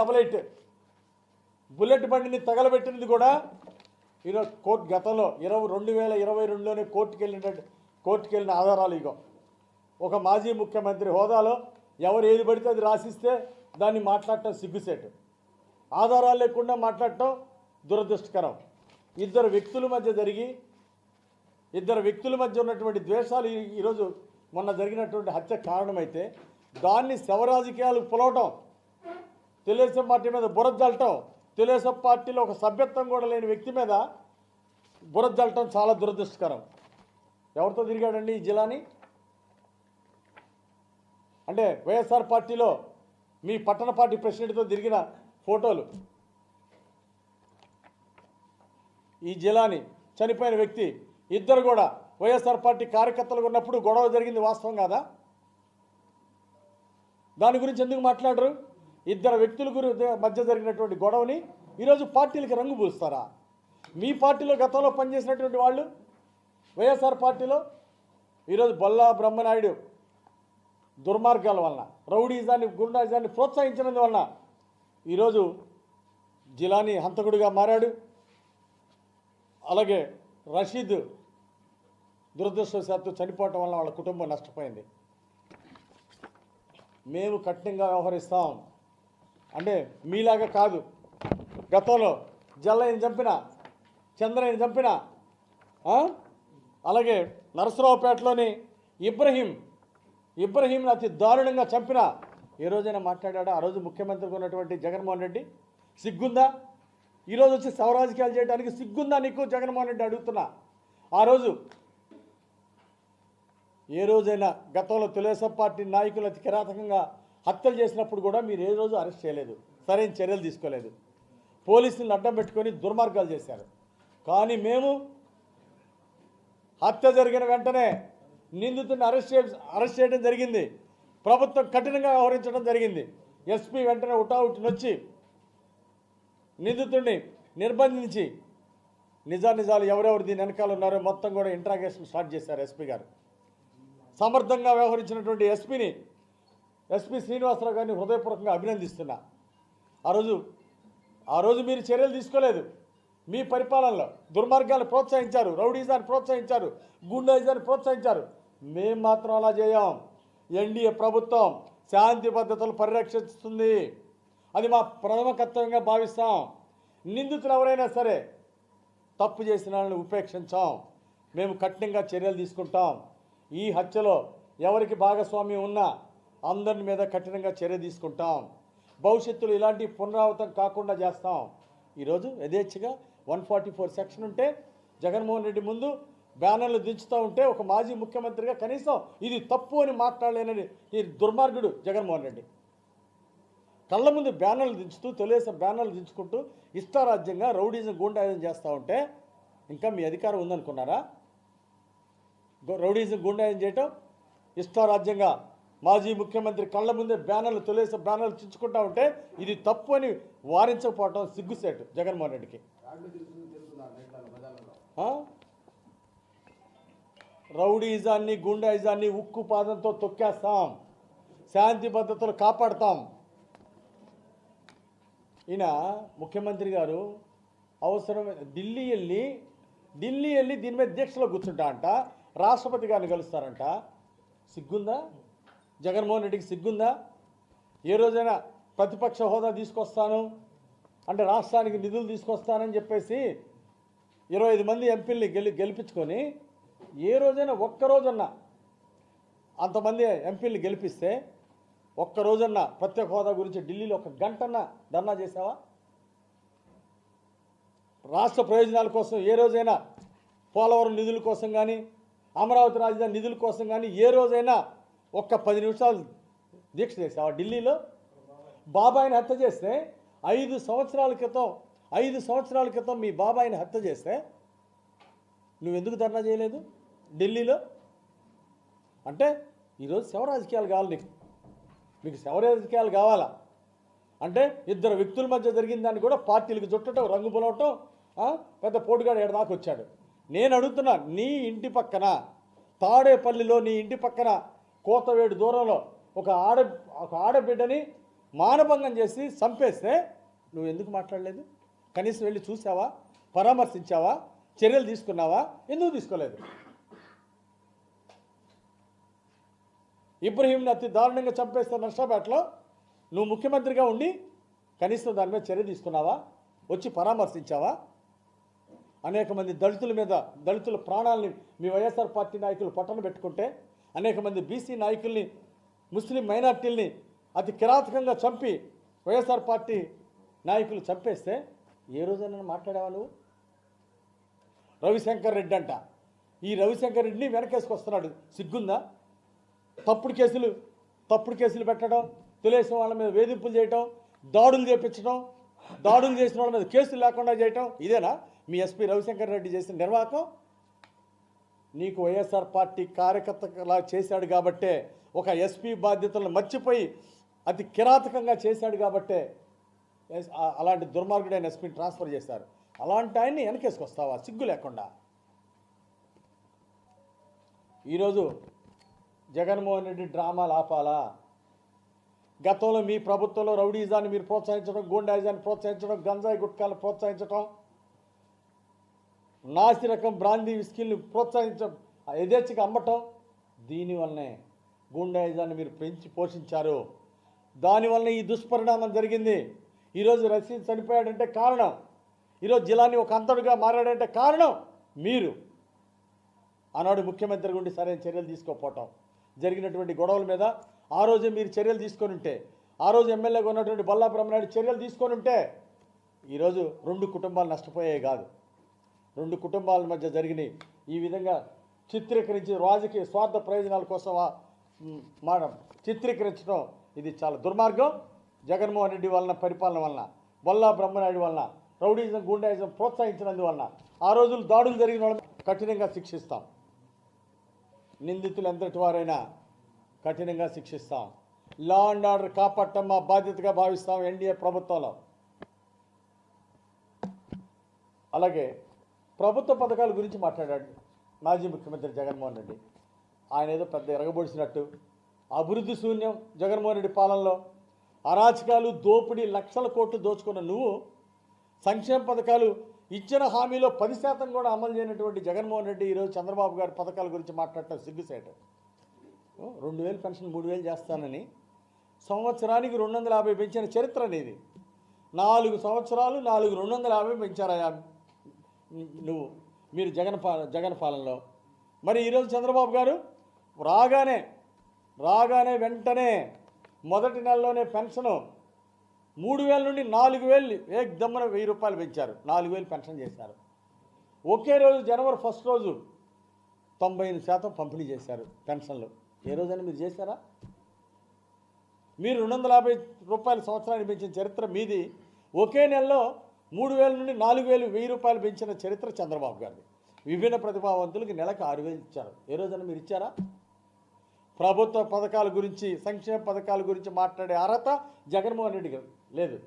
Double eight. Bullet బండిని తగలబెట్టినది కూడా ఈరోజు కోర్టు గతంలో ఇరవై రెండు వేల ఇరవై రెండులోనే కోర్టుకు వెళ్ళిన కోర్టుకు వెళ్ళిన ఆధారాలు ఇగో. ఒక మాజీ ముఖ్యమంత్రి హోదాలో ఎవరు ఏది పడితే అది రాసిస్తే దాన్ని మాట్లాడటం సిగ్గుసేటు. ఆధారాలు లేకుండా మాట్లాడటం దురదృష్టకరం. ఇద్దరు వ్యక్తుల మధ్య జరిగి ఇద్దరు వ్యక్తుల మధ్య ఉన్నటువంటి ద్వేషాలు ఈరోజు మొన్న జరిగినటువంటి హత్య కారణమైతే దాన్ని శవరాజకీయాలు పులవటం తెలుగుదేశం పార్టీ మీద బురద జల్లటం తెలుగుదేశం పార్టీలో ఒక సభ్యత్వం కూడా లేని వ్యక్తి మీద బురద జల్లటం చాలా దురదృష్టకరం. ఎవరితో తిరిగాడండి ఈ జిల్లాని? అంటే వైఎస్ఆర్ పార్టీలో మీ పట్టణ పార్టీ ప్రెసిడెంట్తో తిరిగిన ఫోటోలు. ఈ జిల్లాని చనిపోయిన వ్యక్తి ఇద్దరు కూడా వైఎస్ఆర్ పార్టీ కార్యకర్తలు ఉన్నప్పుడు గొడవ జరిగింది వాస్తవం కాదా? దాని గురించి ఎందుకు మాట్లాడరు? ఇద్దరు వ్యక్తుల గురి మధ్య జరిగినటువంటి గొడవని ఈరోజు పార్టీలకి రంగు పూస్తారా? మీ పార్టీలో గతంలో పనిచేసినటువంటి వాళ్ళు వైఎస్ఆర్ పార్టీలో ఈరోజు బొల్లా బ్రహ్మనాయుడు దుర్మార్గాల వలన రౌడీజాన్ని గుండాయిజాన్ని ప్రోత్సహించినందు వలన ఈరోజు జిలాని హంతకుడిగా మారాడు. అలాగే రషీద్ దురదృష్టవశాత్తు చనిపోవటం వల్ల వాళ్ళ కుటుంబం నష్టపోయింది. మేము కఠినంగా వ్యవహరిస్తాం. అంటే మీలాగా కాదు. గతంలో జల్లయ్యని చంపిన చంద్రయ్యని చంపిన అలాగే నరసరావుపేటలోని ఇబ్రహీం ఇబ్రహీంని అతి దారుణంగా చంపిన ఏ రోజైనా మాట్లాడాడు? ఆ రోజు ముఖ్యమంత్రిగా ఉన్నటువంటి జగన్మోహన్ రెడ్డి సిగ్గుందా? ఈరోజు వచ్చి స్వరాజకీయాలు చేయడానికి సిగ్గుందా నీకు? జగన్మోహన్ రెడ్డి అడుగుతున్నా. ఆ రోజు ఏ రోజైనా గతంలో తెలుగుదేశం పార్టీ నాయకులు అతి కిరాతకంగా హత్యలు చేసినప్పుడు కూడా మీరు ఏ రోజు అరెస్ట్ చేయలేదు. సరైన చర్యలు తీసుకోలేదు. పోలీసులను అడ్డం పెట్టుకొని దుర్మార్గాలు చేశారు. కానీ మేము హత్య జరిగిన వెంటనే నిందితుడిని అరెస్ట్ చే అరెస్ట్ చేయడం జరిగింది. ప్రభుత్వం కఠినంగా వ్యవహరించడం జరిగింది. ఎస్పీ వెంటనే ఉటావుటినొచ్చి నిందితుడిని నిర్బంధించి నిజానిజాలు ఎవరెవరు దీని వెనకాల ఉన్నారో మొత్తం కూడా ఇంట్రాగేషన్ స్టార్ట్ చేశారు ఎస్పీ గారు. సమర్థంగా వ్యవహరించినటువంటి ఎస్పీని ఎస్పీ శ్రీనివాసరావు గారిని హృదయపూర్వకంగా అభినందిస్తున్నా. ఆ రోజు ఆ రోజు మీరు చర్యలు తీసుకోలేదు. మీ పరిపాలనలో దుర్మార్గాన్ని ప్రోత్సహించారు రౌడీజాన్ని ప్రోత్సహించారు గుండాయిజాన్ని ప్రోత్సహించారు. మేము మాత్రం అలా చేయం. ఎన్డీఏ ప్రభుత్వం శాంతి భద్రతలు పరిరక్షిస్తుంది. అది మా ప్రథమ కర్తవ్యంగా భావిస్తాం. నిందితులు ఎవరైనా సరే తప్పు చేసిన వాళ్ళని ఉపేక్షించాం. మేము కఠినంగా చర్యలు తీసుకుంటాం. ఈ హత్యలో ఎవరికి భాగస్వామ్యం ఉన్నా అందరి మీద కఠినంగా చర్య తీసుకుంటాం. భవిష్యత్తులో ఇలాంటి పునరావృతం కాకుండా చేస్తాం. ఈరోజు యథేచ్ఛగా వన్ ఫార్టీ ఫోర్ సెక్షన్ ఉంటే జగన్మోహన్ రెడ్డి ముందు బ్యానర్లు దించుతూ ఉంటే ఒక మాజీ ముఖ్యమంత్రిగా కనీసం ఇది తప్పు అని మాట్లాడలేనని ఈ దుర్మార్గుడు జగన్మోహన్ రెడ్డి. కళ్ళ ముందు బ్యానర్లు దించుతూ తెలుగుదేశం బ్యానర్లు దించుకుంటూ ఇష్టారాజ్యంగా రౌడీజం గూండాయిజం చేస్తూ ఉంటే ఇంకా మీ అధికారం ఉందనుకున్నారా? రౌడీజం గూండాయిజం చేయటం ఇష్టారాజ్యంగా మాజీ ముఖ్యమంత్రి కళ్ళ ముందే బ్యానర్లు తొలేసి బ్యానర్లు చించుకుంటా ఉంటే ఇది తప్పు అని వారించకపోవటం సిగ్గుసేటు జగన్మోహన్ రెడ్డికి. రౌడీజాన్ని గుండాయిజాన్ని ఉక్కు పాదంతో తొక్కేస్తాం. శాంతి భద్రతలు కాపాడతాం. ఈయన ముఖ్యమంత్రి గారు అవసరమైన ఢిల్లీ వెళ్ళి ఢిల్లీ వెళ్ళి దీని మీద దీక్షలో కూర్చుంటా అంట రాష్ట్రపతి గారిని కలుస్తారంట. సిగ్గుందా? జగన్మోహన్ రెడ్డికి సిగ్గుందా? ఏ రోజైనా ప్రతిపక్ష హోదా తీసుకొస్తాను అంటే రాష్ట్రానికి నిధులు తీసుకొస్తానని చెప్పేసి ఇరవై ఐదు మంది ఎంపీల్ని గెలి గెలిపించుకొని ఏ రోజైనా ఒక్కరోజన్నా అంతమంది ఎంపీల్ని గెలిపిస్తే ఒక్కరోజన్నా ప్రత్యేక హోదా గురించి ఢిల్లీలో ఒక గంటన్నా ధర్నా చేసావా? రాష్ట్ర ప్రయోజనాల కోసం ఏ రోజైనా పోలవరం నిధుల కోసం కానీ అమరావతి రాజధాని నిధుల కోసం కానీ ఏ రోజైనా ఒక్క పది నిమిషాలు దీక్ష చేసావా ఢిల్లీలో బాబాయిని హత్య చేస్తే ఐదు సంవత్సరాల క్రితం ఐదు సంవత్సరాల క్రితం మీ బాబాయిని హత్య చేస్తే నువ్వెందుకు ధర్నా చేయలేదు? ఢిల్లీలో? అంటే ఈరోజు శవ రాజకీయాలు కావాలి నీకు. మీకు శవ రాజకీయాలు కావాలా? అంటే ఇద్దరు వ్యక్తుల మధ్య జరిగిన దాన్ని కూడా పార్టీలకు చుట్టడం రంగు పొలవటం పెద్ద పోటుగాడు ఏడు వచ్చాడు. నేను అడుగుతున్నా నీ ఇంటి పక్కన తాడేపల్లిలో నీ ఇంటి పక్కన కోతవేడు దూరంలో ఒక ఆడ ఒక ఆడబిడ్డని మానభంగం చేసి చంపేస్తే నువ్వు ఎందుకు మాట్లాడలేదు? కనీసం వెళ్ళి చూసావా పరామర్శించావా? చర్యలు తీసుకున్నావా? ఎందుకు తీసుకోలేదు? ఇబ్రహీంని అతి దారుణంగా చంపేస్తే నష్టపేటలో నువ్వు ముఖ్యమంత్రిగా ఉండి కనీసం దాని మీద చర్య తీసుకున్నావా? వచ్చి పరామర్శించావా? అనేక మంది దళితుల మీద దళితుల ప్రాణాలని మీ వైఎస్ఆర్ పార్టీ నాయకులు పట్టణ పెట్టుకుంటే అనేక మంది బీసీ నాయకుల్ని ముస్లిం మైనార్టీల్ని అతి కిరాతకంగా చంపి వైఎస్ఆర్ పార్టీ నాయకులు చంపేస్తే ఏ రోజైనా మాట్లాడేవాళ్ళు? నువ్వు రవిశంకర్ రెడ్డి అంట. ఈ రవిశంకర్ రెడ్డిని వెనకేసుకొస్తున్నాడు. సిగ్గుందా? తప్పుడు కేసులు తప్పుడు కేసులు పెట్టడం తెలుగుదేశం వాళ్ళ మీద వేధింపులు చేయటం దాడులు చేపించడం దాడులు చేసిన వాళ్ళ మీద కేసులు లేకుండా చేయటం ఇదేనా? మీ ఎస్పీ రవిశంకర్ రెడ్డి చేసిన నిర్వాహకం? నీకు వైఎస్ఆర్ పార్టీ కార్యకర్తలా చేశాడు కాబట్టే ఒక ఎస్పీ బాధ్యతలను మర్చిపోయి అతి కిరాతకంగా చేశాడు కాబట్టే అలాంటి దుర్మార్గుడైన ఎస్పీని ట్రాన్స్ఫర్ చేశారు. అలాంటి ఆయన్ని వెనకేసుకొస్తావా? సిగ్గు లేకుండా. ఈరోజు జగన్మోహన్ రెడ్డి డ్రామాలు ఆపాలా? గతంలో మీ ప్రభుత్వంలో రౌడీజాన్ని మీరు ప్రోత్సహించడం గూండాయిజాన్ని ప్రోత్సహించడం గంజాయి గుట్కాలను ప్రోత్సహించడం నాసి రకం బ్రాందీ విస్కీల్ని ప్రోత్సహించడం యథేచ్ఛగా అమ్మటం దీనివల్లనే గూండాయిజాన్ని మీరు పెంచి పోషించారు. దానివల్ల ఈ దుష్పరిణామం జరిగింది. ఈరోజు రషీద్ చనిపోయాడంటే కారణం. ఈరోజు జిల్లాని ఒక అంతడుగా మారాడంటే కారణం మీరు. ఆనాడు ముఖ్యమంత్రి గుండి సరైన చర్యలు తీసుకోకపోవటం జరిగినటువంటి గొడవల మీద ఆ రోజే మీరు చర్యలు తీసుకొని ఉంటే ఆ రోజు ఎమ్మెల్యేగా ఉన్నటువంటి బల్లా బ్రహ్మనాయుడు చర్యలు తీసుకొని ఉంటే ఈరోజు రెండు కుటుంబాలు నష్టపోయాయి కాదు. రెండు కుటుంబాల మధ్య జరిగినాయి. ఈ విధంగా చిత్రీకరించి రాజకీయ స్వార్థ ప్రయోజనాల కోసం మనం చిత్రీకరించడం ఇది చాలా దుర్మార్గం. జగన్మోహన్ రెడ్డి వలన పరిపాలన వలన బొల్లా బ్రహ్మనాయుడు వలన రౌడీజం గుండాయిజం ప్రోత్సహించినందువలన ఆ రోజులు దాడులు జరిగిన వాళ్ళని కఠినంగా శిక్షిస్తాం. నిందితులు ఎంతటి వారైనా కఠినంగా శిక్షిస్తాం. లా అండ్ ఆర్డర్ కాపాడటం మా బాధ్యతగా భావిస్తాం ఎన్డీఏ ప్రభుత్వంలో. అలాగే ప్రభుత్వ పథకాల గురించి మాట్లాడాడు మాజీ ముఖ్యమంత్రి జగన్మోహన్ రెడ్డి. ఆయన ఏదో పెద్ద ఎరగబోడిసినట్టు. అభివృద్ధి శూన్యం జగన్మోహన్ రెడ్డి పాలనలో. అరాచకాలు దోపిడీ లక్షల కోట్లు దోచుకున్న నువ్వు సంక్షేమ పథకాలు ఇచ్చిన హామీలో పది శాతం కూడా అమలు చేయనటువంటి జగన్మోహన్ రెడ్డి ఈరోజు చంద్రబాబు గారి పథకాల గురించి మాట్లాడటం సిగ్గుసేట. రెండు వేలు పెన్షన్ మూడు వేలు చేస్తానని. సంవత్సరానికి రెండు వందల యాభై పెంచిన చరిత్ర అనేది. నాలుగు సంవత్సరాలు నాలుగు రెండు వందల యాభై పెంచారయా నువ్వు మీరు జగన్ పా జగన్ పాలనలో. మరి ఈరోజు చంద్రబాబు గారు రాగానే రాగానే వెంటనే మొదటి నెలలోనే పెన్షను మూడు వేల నుండి నాలుగు వేలు ఏదమ్మన వెయ్యి రూపాయలు పెంచారు. నాలుగు వేలు పెన్షన్ చేశారు. ఒకే రోజు జనవరి ఫస్ట్ రోజు తొంభై ఎనిమిది శాతం పంపిణీ చేశారు పెన్షన్లు. ఏ రోజైనా మీరు చేశారా? మీరు రెండు వందల యాభై రూపాయల సంవత్సరానికి పెంచిన చరిత్ర మీది. ఒకే నెలలో మూడు వేల నుండి నాలుగు వేలు వెయ్యి రూపాయలు పెంచిన చరిత్ర చంద్రబాబు గారిది. విభిన్న ప్రతిభావంతులకి నెలకు ఆరు వేలు ఇచ్చారు. ఏ రోజైనా మీరు ఇచ్చారా? ప్రభుత్వ పథకాల గురించి సంక్షేమ పథకాల గురించి మాట్లాడే అర్హత జగన్మోహన్ రెడ్డి గారు లేదు.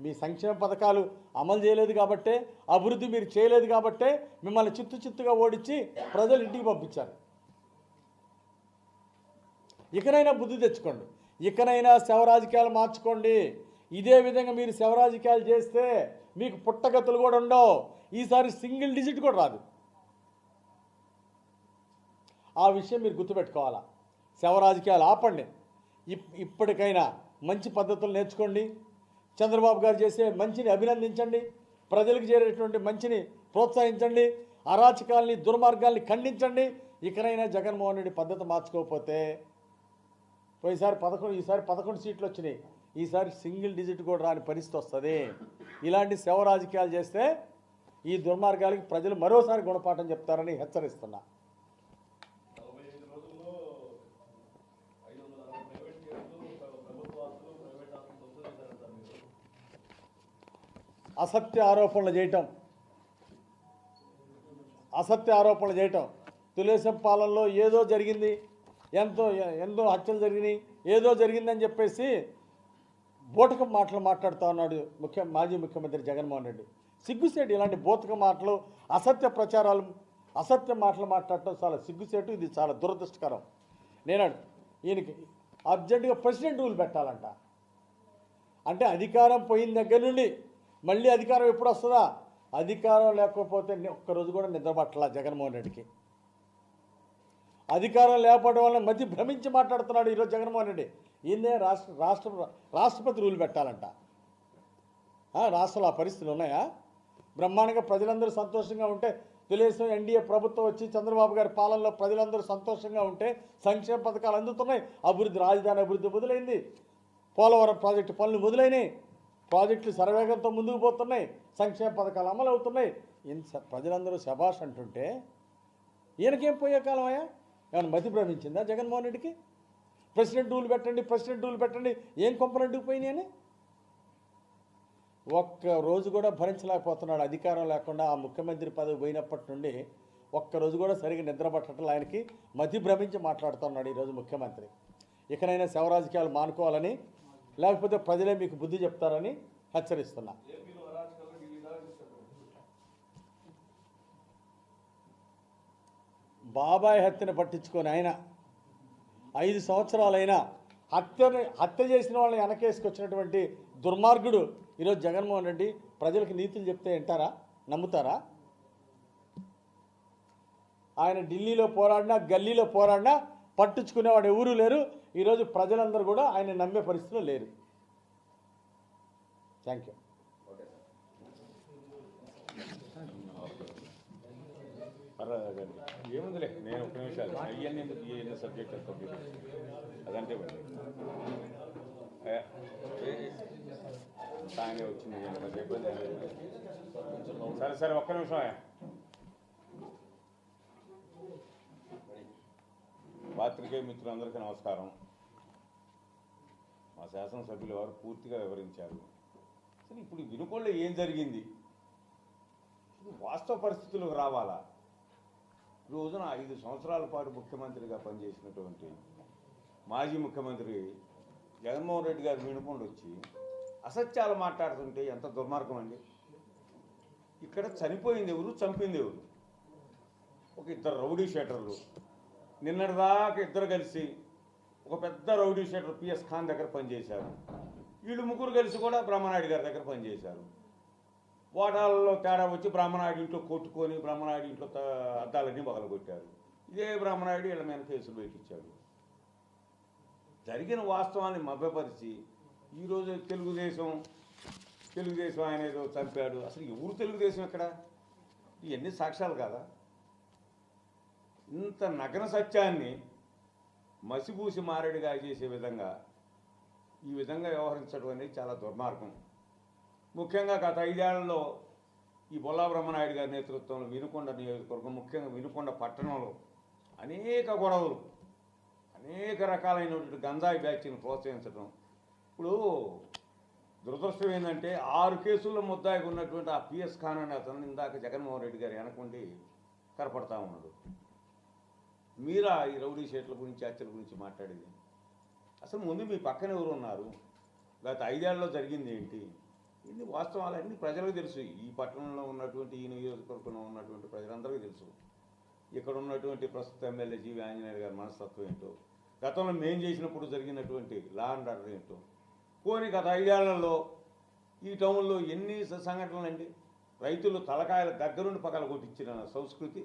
మీ సంక్షేమ పథకాలు అమలు చేయలేదు కాబట్టే అభివృద్ధి మీరు చేయలేదు కాబట్టే మిమ్మల్ని చిత్తు చిత్తుగా ఓడించి ప్రజలు ఇంటికి పంపించారు. ఇకనైనా బుద్ధి తెచ్చుకోండి. ఇకనైనా శవ రాజకీయాలు మార్చుకోండి. ఇదే విధంగా మీరు శవరాజకీయాలు చేస్తే మీకు పుట్టగతులు కూడా ఉండవు. ఈసారి సింగిల్ డిజిట్ కూడా రాదు. ఆ విషయం మీరు గుర్తుపెట్టుకోవాలా? శవరాజకీయాలు ఆపండి. ఇప్ ఇప్పటికైనా మంచి పద్ధతులు నేర్చుకోండి. చంద్రబాబు గారు చేసే మంచిని అభినందించండి. ప్రజలకు చేరేటువంటి మంచిని ప్రోత్సహించండి. అరాచకాల్ని దుర్మార్గాల్ని ఖండించండి. ఇకనైనా జగన్మోహన్ రెడ్డి పద్ధతి మార్చుకోకపోతే పోయినసారి పదకొండు ఈసారి పదకొండు సీట్లు వచ్చినాయి. ఈసారి సింగిల్ డిజిట్ కూడా రాని పరిస్థితి వస్తుంది. ఇలాంటి శవ రాజకీయాలు చేస్తే ఈ దుర్మార్గాలకి ప్రజలు మరోసారి గుణపాఠం చెప్తారని హెచ్చరిస్తున్నా. అసత్య ఆరోపణలు చేయటం. అసత్య ఆరోపణలు చేయటం. తెలుగుదేశం పాలనలో ఏదో జరిగింది ఎంతో ఎంతో హత్యలు జరిగినాయి ఏదో జరిగిందని చెప్పేసి బూటకం మాటలు మాట్లాడుతూ ఉన్నాడు ముఖ్య మాజీ ముఖ్యమంత్రి జగన్మోహన్ రెడ్డి. సిగ్గుసేటు ఇలాంటి బూతక మాటలు అసత్య ప్రచారాలు అసత్య మాటలు మాట్లాడటం చాలా సిగ్గుసేటు ఇది చాలా దురదృష్టకరం. నేను ఈయనకి అర్జెంటుగా ప్రెసిడెంట్ రూల్ పెట్టాలంట. అంటే అధికారం పోయిన దగ్గర నుండి మళ్ళీ అధికారం ఎప్పుడు వస్తుందా? అధికారం లేకపోతే ఒక్కరోజు కూడా నిద్రపట్టాల జగన్మోహన్ రెడ్డికి. అధికారం లేకపోవడం వల్ల మతి భ్రమించి మాట్లాడుతున్నాడు ఈరోజు జగన్మోహన్ రెడ్డి. ఈయనే రాష్ట్ర రాష్ట్ర రాష్ట్రపతి రూల్ పెట్టాలంట. రాష్ట్రంలో ఆ పరిస్థితులు ఉన్నాయా? బ్రహ్మాండంగా ప్రజలందరూ సంతోషంగా ఉంటే తెలుగుదేశం ఎన్డీఏ ప్రభుత్వం వచ్చి చంద్రబాబు గారి పాలనలో ప్రజలందరూ సంతోషంగా ఉంటే సంక్షేమ పథకాలు అందుతున్నాయి. అభివృద్ధి రాజధాని అభివృద్ధి మొదలైంది. పోలవరం ప్రాజెక్టు పనులు మొదలైనవి ప్రాజెక్టులు శరవేగంతో ముందుకు పోతున్నాయి. సంక్షేమ పథకాలు అమలు అవుతున్నాయి ఇంత ప్రజలందరూ శభాష్ అంటుంటే ఈయనకేం పోయే కాలం అయ్యా? ఏమైనా మతి భ్రమించిందా జగన్మోహన్ రెడ్డికి? ప్రెసిడెంట్ రూల్ పెట్టండి ప్రెసిడెంట్ రూల్ పెట్టండి ఏం కొంపరండుకు అని? ఒక్క రోజు కూడా భరించలేకపోతున్నాడు అధికారం లేకుండా ఆ ముఖ్యమంత్రి పదవి పోయినప్పటి నుండి ఒక్క రోజు కూడా సరిగ్గా నిద్ర పట్టడం ఆయనకి మతి భ్రమించి మాట్లాడుతున్నాడు ఈరోజు ముఖ్యమంత్రి. ఇకనైనా శవరాజకీయాలు మానుకోవాలని లేకపోతే ప్రజలే మీకు బుద్ధి చెప్తారని హెచ్చరిస్తున్నా ఏపీలో అరాచకాలు ఢిల్లీ దాకా తీసుకెళ్తారు బాబాయ్ హత్యను పట్టించుకొని ఆయన ఐదు సంవత్సరాలైనా హత్యని హత్య చేసిన వాళ్ళని వెనకేసుకొచ్చినటువంటి దుర్మార్గుడు ఈరోజు జగన్మోహన్ రెడ్డి ప్రజలకు నీతులు చెప్తే వింటారా? నమ్ముతారా? ఆయన ఢిల్లీలో పోరాడినా గల్లీలో పోరాడినా పట్టించుకునేవాడు ఎవరూ లేరు. ఈరోజు ప్రజలందరూ కూడా ఆయన నమ్మే పరిస్థితిలో లేరు. థ్యాంక్ యూ ఓకే సార్ పర్వాలేదు ఏముందిలే నేను ఒక నిమిషాలు. అయ్యన్ని ఎందుకు ఎన్ని సబ్జెక్ట్ కంప్లీట్ అదంటే మరి వచ్చింది ఇబ్బంది లేదు. సరే సరే ఒక్క నిమిషం ఆయా పాత్రికేయ మిత్రులందరికీ నమస్కారం. మా శాసనసభ్యులు వారు పూర్తిగా వివరించారు. సరే ఇప్పుడు వినుకోళ్ళు ఏం జరిగింది? వాస్తవ పరిస్థితులకు రావాలా? రోజున ఐదు సంవత్సరాల పాటు ముఖ్యమంత్రిగా పనిచేసినటువంటి మాజీ ముఖ్యమంత్రి జగన్మోహన్ రెడ్డి గారు వినుకొండ వచ్చి అసత్యాలు మాట్లాడుతుంటే ఎంత దుర్మార్గం అండి. ఇక్కడ చనిపోయింది ఎవరు? చంపింది ఎవరు? ఒక ఇద్దరు రౌడీ షేటర్లు. నిన్నటిదాకా ఇద్దరు కలిసి ఒక పెద్ద రౌడీ షేటర్ పిఎస్ ఖాన్ దగ్గర పనిచేశారు. వీళ్ళు ముగ్గురు కలిసి కూడా బ్రహ్మనాయుడు గారి దగ్గర పనిచేశారు. ఓటాలలో తేడా వచ్చి బ్రాహ్మణాడి ఇంట్లో కొట్టుకొని బ్రహ్మనాయుడు ఇంట్లో త- అద్దాలన్నీ పగలగొట్టారు. ఇదే బ్రహ్మనాయుడు వీళ్ళ మీద కేసులు పెట్టించాడు. జరిగిన వాస్తవాన్ని మభ్యపరిచి ఈరోజు తెలుగుదేశం తెలుగుదేశం ఆయన ఏదో చంపాడు. అసలు ఎవరు తెలుగుదేశం ఇక్కడ ఇవన్నీ సాక్ష్యాలు కదా? ఇంత నగ్న సత్యాన్ని మసిబూసి మారేడుగా చేసే విధంగా ఈ విధంగా వ్యవహరించడం అనేది చాలా దుర్మార్గం. ముఖ్యంగా గత ఐదేళ్ళలో ఈ బొల్లా బ్రహ్మనాయుడు గారి నేతృత్వంలో వినుకొండ నియోజకవర్గం ముఖ్యంగా వినుకొండ పట్టణంలో అనేక గొడవలు అనేక రకాలైనటువంటి గంజాయి బ్యాచ్ని ప్రోత్సహించడం ఇప్పుడు దురదృష్టం ఏంటంటే ఆరు కేసుల్లో ముద్దాయిగా ఉన్నటువంటి ఆ పిఎస్ ఖాన్ అనే అతను ఇందాక జగన్మోహన్ రెడ్డి గారు వెనకుండి కనపడతా ఉన్నాడు. మీరా ఈ రౌడీ షేట్ల గురించి హత్యల గురించి మాట్లాడేది? అసలు ముందు మీ పక్కన ఎవరు ఉన్నారు? గత ఐదేళ్ళలో జరిగింది ఏంటి? ఇది వాస్తవాలన్నీ ప్రజలకు తెలుసు. ఈ పట్టణంలో ఉన్నటువంటి ఈ నియోజకవర్గంలో ఉన్నటువంటి ప్రజలందరికీ తెలుసు. ఇక్కడ ఉన్నటువంటి ప్రస్తుత ఎమ్మెల్యే జీవి ఆంజనేయులు గారి మనస్తత్వం ఏంటో గతంలో మేం చేసినప్పుడు జరిగినటువంటి లా అండ్ ఆర్డర్ ఏంటో పోనీ గత ఐదేళ్ళలో ఈ టౌన్లో ఎన్ని సంఘటనలు అండి రైతులు తలకాయల దగ్గరుండి పక్కల కొట్టించిన సంస్కృతి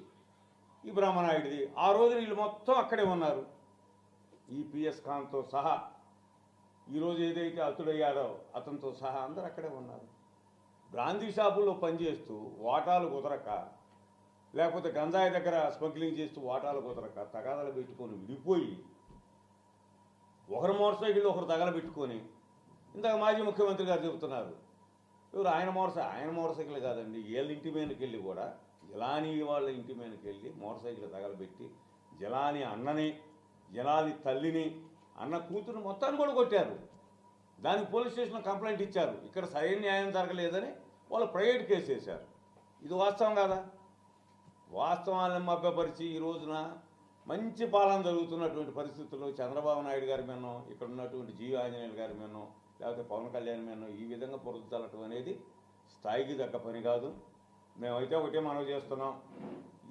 ఈ బ్రహ్మనాయుడిది ఆ రోజు వీళ్ళు మొత్తం అక్కడే ఉన్నారు. ఈ పిఎస్ ఖాన్తో సహా ఈరోజు ఏదైతే అతుడయ్యాడో అతనితో సహా అందరు అక్కడే ఉన్నారు. బ్రాందీ షాపుల్లో పనిచేస్తూ వాటాలు కుదరక లేకపోతే గంజాయి దగ్గర స్మగ్లింగ్ చేస్తూ వాటాలు కుదరక తగాదాలు పెట్టుకొని విడిపోయి ఒకరు మోటార్ సైకిల్ ఒకరు తగలబెట్టుకొని ఇందాక మాజీ ముఖ్యమంత్రి గారు చెబుతున్నారు ఎవరు ఆయన మోటార్ ఆయన మోటార్ సైకిల్ కాదండి వీళ్ళ ఇంటి మీదకి వెళ్ళి కూడా జలాని వాళ్ళ ఇంటి మీదకి వెళ్ళి మోటార్ సైకిల్ తగలబెట్టి జలాని అన్నని జలాని తల్లిని అన్న కూతురు మొత్తాన్ని కూడా కొట్టారు. దానికి పోలీస్ స్టేషన్లో కంప్లైంట్ ఇచ్చారు. ఇక్కడ సరైన న్యాయం జరగలేదని వాళ్ళు ప్రైవేట్ కేసు వేశారు. ఇది వాస్తవం కాదా? వాస్తవాలను మభ్యపరిచి ఈ రోజున మంచి పాలన జరుగుతున్నటువంటి పరిస్థితుల్లో చంద్రబాబు నాయుడు గారి మీదనో ఇక్కడ ఉన్నటువంటి జీవి ఆంజనేయులు గారి మీదనో లేకపోతే పవన్ కళ్యాణ్ మీదనో ఈ విధంగా పొరుదలటం అనేది స్థాయికి తగ్గ పని కాదు. మేమైతే ఒకటే మనవి చేస్తున్నాం.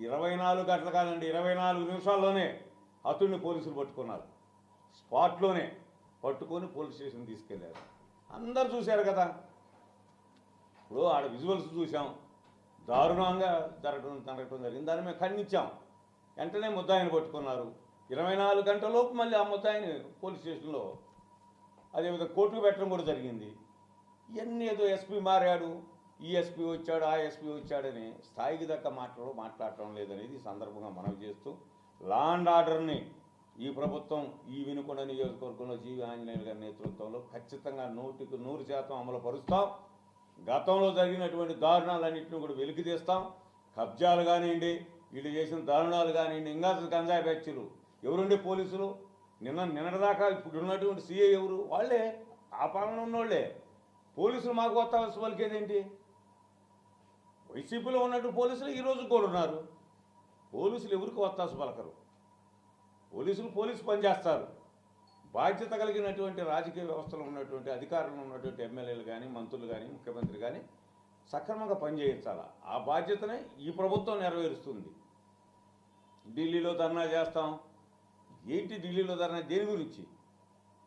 ఇరవై నాలుగు గంటలు కాదండి ఇరవై నాలుగు నిమిషాల్లోనే అతుడిని పోలీసులు పట్టుకున్నారు. స్పాట్లోనే పట్టుకొని పోలీస్ స్టేషన్ తీసుకెళ్ళారు. అందరు చూశారు కదా. ఇప్పుడు ఆడ విజువల్స్ చూసాం దారుణంగా జరగడం జరగడం జరిగింది. దాన్ని మేము ఖండించాం. వెంటనే ముద్దాయిని పట్టుకున్నారు. ఇరవై నాలుగు గంటలలోపు మళ్ళీ ఆ ముద్దాయిని పోలీస్ స్టేషన్లో అదేవిధంగా కోర్టుకు పెట్టడం కూడా జరిగింది. ఇవన్నీ ఏదో ఎస్పీ మారాడు ఈ ఎస్పీ వచ్చాడు ఆ ఎస్పీ వచ్చాడని స్థాయికి దక్క మాటలు మాట్లాడటం లేదనేది సందర్భంగా మనం చేస్తూ లా అండ్ ఆర్డర్ని ఈ ప్రభుత్వం ఈ వినుకొండ నియోజకవర్గంలో జీవి ఆంజనేయులు గారి నేతృత్వంలో ఖచ్చితంగా నూటికి నూరు శాతం అమలు పరుస్తాం. గతంలో జరిగినటువంటి దారుణాలన్నింటినీ కూడా వెలికి తీస్తాం. కబ్జాలు కానివ్వండి వీళ్ళు చేసిన దారుణాలు కానివ్వండి ఇంకా గంజాయి బ్యాచ్లు. ఎవరుండే పోలీసులు? నిన్న నిన్నటిదాకా ఇప్పుడు ఉన్నటువంటి సీఏ ఎవరు? వాళ్ళే. ఆ పాలన ఉన్నోళ్ళే. పోలీసులు మాకు కొత్త వలస పలికేదేంటి వైసీపీలో ఉన్నట్టు పోలీసులు ఈ రోజు కూడా ఉన్నారు పోలీసులు ఎవరికి వత్తాసు పలకరు పోలీసులు పోలీసు పనిచేస్తారు. బాధ్యత కలిగినటువంటి రాజకీయ వ్యవస్థలో ఉన్నటువంటి అధికారంలో ఉన్నటువంటి ఎమ్మెల్యేలు కానీ మంత్రులు కానీ ముఖ్యమంత్రి కానీ సక్రమంగా పనిచేయించాలి? ఆ బాధ్యతనే ఈ ప్రభుత్వం నెరవేరుస్తుంది. ఢిల్లీలో ధర్నా చేస్తాం. ఏంటి ఢిల్లీలో ధర్నా? దేని గురించి?